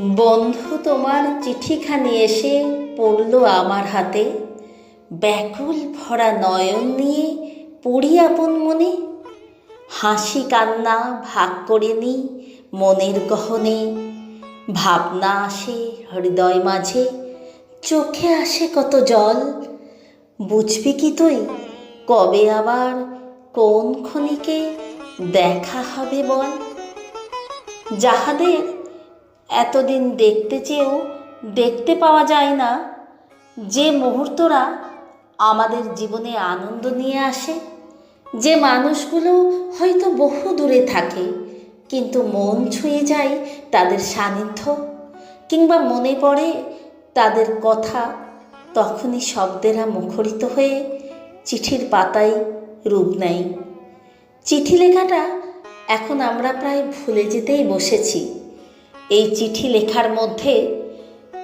বন্ধু তোমার চিঠিখানি এসে পড়ল আমার হাতে। ব্যাকুল ভরা নয়ন নিয়ে পড়ি আপন মনে। হাসি কান্না ভাগ করে নি মনের গহনে। ভাবনা আসে হৃদয় মাঝে, চোখে আসে কত জল। বুঝবি কি তুই কবে আবার কোন ক্ষণিকে দেখা হবে বল? যাহাদের এতদিন দেখতে চেয়েও দেখতে পাওয়া যায় না। যে মুহূর্তরা আমাদের জীবনে আনন্দ নিয়ে আসে, যে মানুষগুলো হয়তো বহু দূরে থাকে, কিন্তু মন ছুঁয়ে যায় তাদের সান্নিধ্য কিংবা মনে পড়ে তাদের কথা, তখনই শব্দেরা মুখরিত হয়ে চিঠির পাতায় রূপ নেয়। চিঠি লেখাটা এখন আমরা প্রায় ভুলে যেতেই বসেছি। এই চিঠি লেখার মধ্যে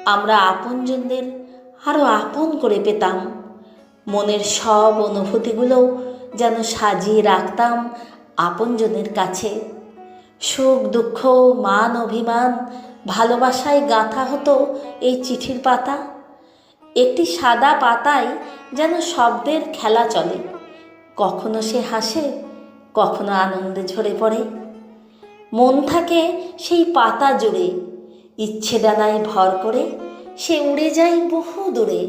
আমরা আপনজনদের আরও আপন করে পেতাম। মনের সব অনুভূতিগুলো যেন সাজিয়ে রাখতাম আপনজনের কাছে। সুখ, দুঃখ, মান, অভিমান, ভালোবাসায় গাঁথা হতো এই চিঠির পাতা। একটি সাদা পাতায় যেন শব্দের খেলা চলে। কখনো সে হাসে, কখনো আনন্দে ঝরে পড়ে। মন থাকে সেই পাতা জুড়ে ইচ্ছে ডানায় ভর করে সে উড়ে যায় বহু দূরে।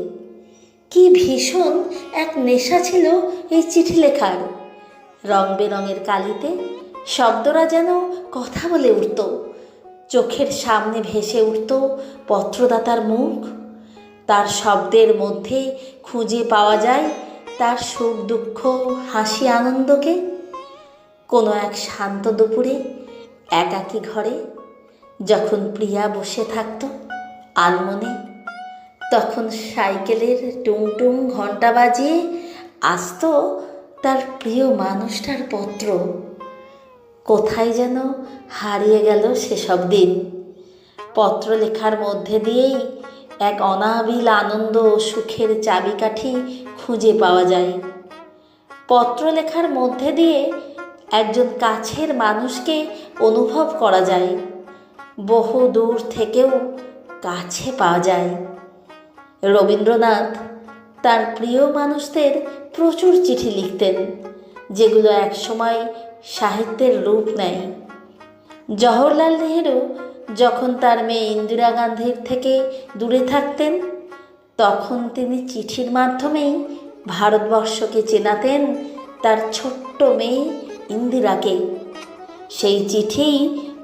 কি ভীষণ এক নেশা ছিল এই চিঠি লেখার। রং বেরঙের কালিতে শব্দরা যেন কথা বলে উঠত। চোখের সামনে ভেসে উঠত পত্রদাতার মুখ। তার শব্দের মধ্যে খুঁজে পাওয়া যায় তার সুখ দুঃখ, হাসি, আনন্দকে। কোনো এক শান্ত দুপুরে একাকী ঘরে যখন প্রিয়া বসে থাকত আনমনে, তখন সাইকেলের টুং টুং ঘণ্টা বাজিয়ে আসতো তার প্রিয় মানুষটার পত্র। কোথায় যেন হারিয়ে গেল সেসব দিন। পত্র লেখার মধ্যে দিয়েই এক অনাবিল আনন্দ ও সুখের চাবিকাঠি খুঁজে পাওয়া যায়। পত্র লেখার মধ্যে দিয়ে একজন কাছের মানুষকে অনুভব করা যায়। বহু দূর থেকেও কাছে পাওয়া যায়। রবীন্দ্রনাথ তার প্রিয় মানুষদের প্রচুর চিঠি লিখতেন, যেগুলো একসময় সাহিত্যের রূপ নেয়। জওহরলাল নেহেরু যখন তার মেয়ে ইন্দিরা গান্ধীর থেকে দূরে থাকতেন, তখন তিনি চিঠির মাধ্যমেই ভারতবর্ষকে চেনাতেন তার ছোট্ট মেয়ে ইন্দিরাকে। সেই চিঠি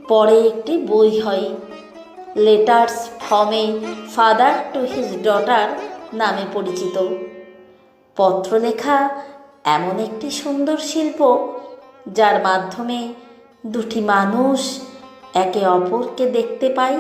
পরে একটি বই হয়। Letters from a father to his daughter নামে পরিচিত। পত্রলেখা এমন একটি সুন্দর শিল্প, যার মাধ্যমে দুটি মানুষ একে অপরকে দেখতে পায়